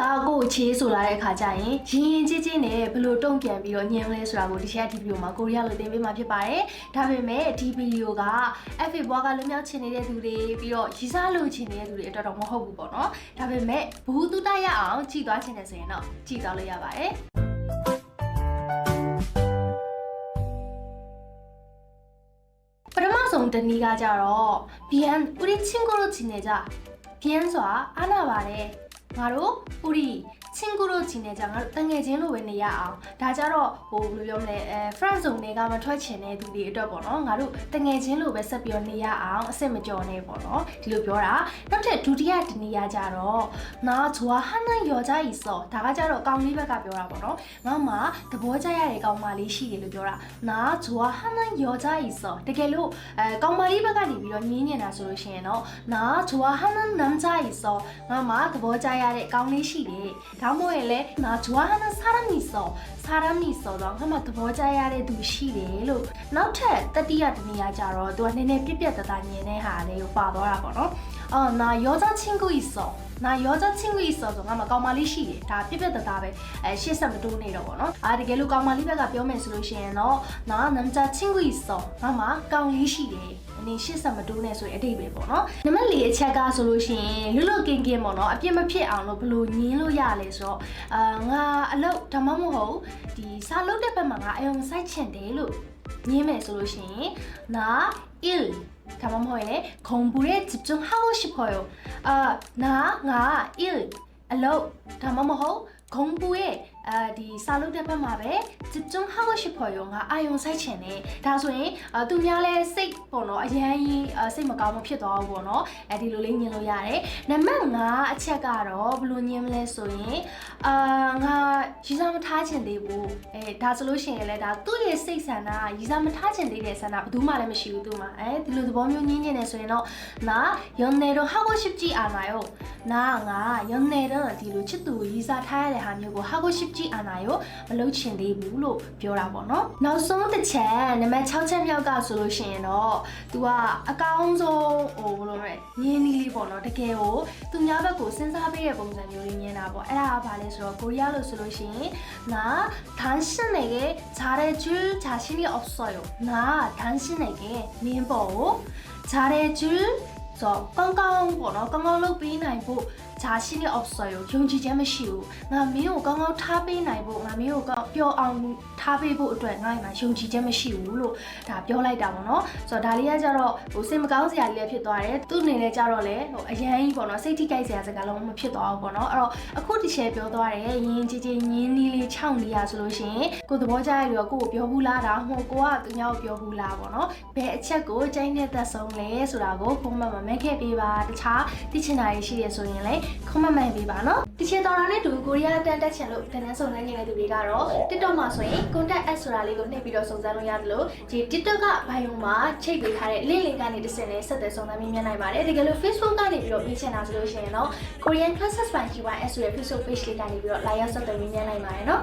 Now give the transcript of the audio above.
ကကို့ကိုချေးဆိုလာတဲ့အခါကျရင်ရင်ရင်ချင်းချင်းနဲ့ဘယ်လိုတုံ့ပြန်ပြီးတော့ညင်လဲဆိုတာကိုဒီချက်ဒီဗီဒီယိုမှာကိုရီးယားလိုသင်ပေးမှာဖြစ်ပါတယ်။ဒါပေမဲ့ဒီဗီဒီယိုက FA ဘွားကလွမြောက်ချင်နေတဲ့သူတွေပြီးတော့ရီစားလိုချင်နေတဲ့သူတွေအတွက်တော့မဟုတ်ဘူးပေါ့နော်။ဒါပေမဲ့ဘူးတူတရအောင်ကြည်သွားချင်တယ်ဆိုရင်တော့ကြည်သွားလို့ရပါတယ်။ဆုံးတနည်းကကြတော့ bien ဥရချင်းကိုလို့ချင်နေကြ bien ဆိုတာအားနာပါတယ် ငါတို့우리 ချင်းကူလို့ချင်နေကြငါတို့တငယ်ချင်းလိုပဲနေရအောင်ဒါကြတော့ဟိုဘယ်လိုပြောမလဲအဲ friend zone တွေကမထွက်ချင်တဲ့သူတွေအတွက်ပေါ့နော်ငါတို့တငယ်ချင်းလိုပဲဆက်ပြီးတော့နေရအောင်အစ်စ်မကြော်နဲ့ပေါ့နော်ဒီလိုပြောတာနောက်ထပ်ဒုတိယတနေရာကြတော့ငါဇွာဟနန်ယောကြ ਈ စောဒါကကြတော့ကောင်လေးဘက်ကပြောတာပေါ့နော်ငါမှသဘောကျရတဲ့ကောင်မလေးရှိတယ်လို့ပြောတာငါဇွာဟနန်ယောကြ ਈ စောတကယ်လို့အဲကောင်မလေးဘက်ကနေပြီးတော့ညင်းနေတာဆိုလို့ရှိရင်တော့ငါဇွာဟနန်နမ်ကြ ਈ စောငါမှသဘောကျရတဲ့ကောင်လေးရှိတယ်ဒါမှမဟုတ်ရင်လည်းနာဂျွာဟန်နန်ဆာရမီစောဆာရမီစောတော့ငါမှသဘောကျရတဲ့သူရှိတယ်လို့နောက်ထပ်တတိယတနည်းကကြတော့သူကနည်းနည်းပြက်ပြက်တသားညင်တဲ့ဟာလေးကိုပါသွားတာပေါ့နော် အော်နာယောဇချင်းကူဤဆောနာယောဇချင်းကူဤဆောဆိုငါမကောင်မလေးရှိတယ်ဒါပြပြတသားပဲအဲရှေ့ဆက်မတိုးနေတော့ဗောနော်အာတကယ်လို့ကောင်မလေးဘက်ကပြောမယ်ဆိုလို့ရှိရင်တော့နာနမ်ချချင်းကူဤဆောငါမကောင်လေးရှိတယ်အနေရှေ့ဆက်မတိုးနဲ့ဆိုရင်အတိတ်ပဲပေါ့နော်နံပါတ်၄အချက်ကဆိုလို့ရှိရင်လွတ်လွတ်ကင်းကင်းပေါ့နော်အပြစ်မဖြစ်အောင်လို့ဘလို့ညင်းလို့ရလဲဆိုတော့အာငါအလုပ်ဒါမှမဟုတ်ဒီစာလုပ်တဲ့ဘက်မှာငါအယုံစိုက်ချင်တယ်လို့ညင်းမယ်ဆိုလို့ရှိရင်နာ ill 경험 후에 공부에 집중하고 싶어요. 아, 나, 나, 일. 알로, 경험 후 공부에 အဲဒီစာလုပ်တဲ့ဘက်မှာပဲ 집중하고 싶어요ငါအာယုံစိုက်ချင်တယ်ဒါဆိုရင်အာသူများလဲစိတ်ပေါ့နော်အရန်ကြီးအာစိတ်မကောင်းမဖြစ်သွားဘူးပေါ့နော်အဲဒီလိုလေးညင်လို့ရတယ်နံပါတ်5အချက်ကတော့ဘယ်လိုညင်မလဲဆိုရင်အာငါရီစားမထားချင်သေးဘူးအဲဒါဆိုလို့ရှိရင်လည်းဒါသူ့ရဲ့စိတ်ဆန္ဒကရီစားမထားချင်သေးတဲ့ဆန္ဒဘယ်သူမှလည်းမရှိဘူးသူ့မှာအဲဒီလိုသဘောမျိုးညင်းညင်နေဆိုရင်တော့나연애를하고싶지않아요နာငါ연애를ဒီလိုချစ်သူကိုရီစားထားရတဲ့ဟာမျိုးကို하고싶지 않아요မလုပ်ချင်သေးဘူးလို့ပြောတာပေါ့နော်နောက်ဆုံးတစ်ချက်နံပါတ်6ချက်မြောက်ကဆိုလို့ရှိရင်တော့ तू ကအကောင်းဆုံးဟိုဘယ်လိုလဲညင်းနီးလေးပေါ့နော်တကယ်ကိုသူများဘက်ကိုစဉ်းစားပေးတဲ့ပုံစံမျိုးလေးညင်းတာပေါ့အဲ့ဒါကဘာလဲဆိုတော့ကိုရီးယားလို့ဆိုလို့ရှိရင်나당신에게잘해줄자신이없어요나당신에게민보잘해줄ဆိုတော့ကောင်းကောင်းပေါ့နော်ကောင်းကောင်းလုပ်ပေးနိုင်ဖို့ ဂျာရှိနေ option ကိုယုံကြည်ချက်မရှိဘူးငါမင်းကိုကောင်းကောင်းထားပေးနိုင်ဖို့ငါမင်းကိုကောင်းပျော်အောင်ထားပေးဖို့အတွက်ငါ့မှာယုံကြည်ချက်မရှိဘူးလို့ဒါပြောလိုက်တာပေါ့နော်ဆိုတော့ဒါလေးကကြတော့ဟိုစိတ်မကောင်းစရာလေးလည်းဖြစ်သွားတယ်သူ့အနေနဲ့ကြတော့လေဟိုအရန်ကြီးပေါ့နော်စိတ်ထိခိုက်စရာစကားလုံးမဖြစ်သွားဘူးပေါ့နော်အဲ့တော့အခုဒီ share ပြောသွားတယ်ရင်းကြီးကြီးညင်းနီးလေးခြောက်နေရဆိုလို့ရှိရင်ကိုသဘောကျရလို့ကိုကိုပြောဘူးလားဒါမှမဟုတ်ကိုကသူများကိုပြောဘူးလားပေါ့နော်ဘယ်အချက်ကိုကျိုင်းတဲ့သက်ဆုံးလဲဆိုတာကို comment မှာမဲခဲ့ပေးပါတခြားသိချင်တာရှိရဆိုရင်လည်း comment မှန်ပေးပါနော်ဒီချင်တော်တာနဲ့တူကိုရီးယားတန်တက်ချင်လို့တန်းတန်းစုံစမ်းနေတဲ့သူတွေကတော့ TikTok မှာဆိုရင် contact add ဆိုတာလေးကိုနှိပ်ပြီးတော့စုံစမ်းလို့ရတယ်လို့ဒီ TikTok က bio မှာချိတ်ပေးထားတဲ့ link link ကနေတစ်စင်နဲ့ဆက်သွယ်စုံစမ်းပြီးမြင်နိုင်ပါတယ်တကယ်လို့ Facebook ကနေပြီးတော့မြင်ချင်တာဆိုလို့ရှိရင်တော့ Korean Classes by GYS ဆိုတဲ့ Facebook page လေးကနေပြီးတော့ live ဆက်သွယ်ပြီးမြင်နိုင်ပါတယ်နော်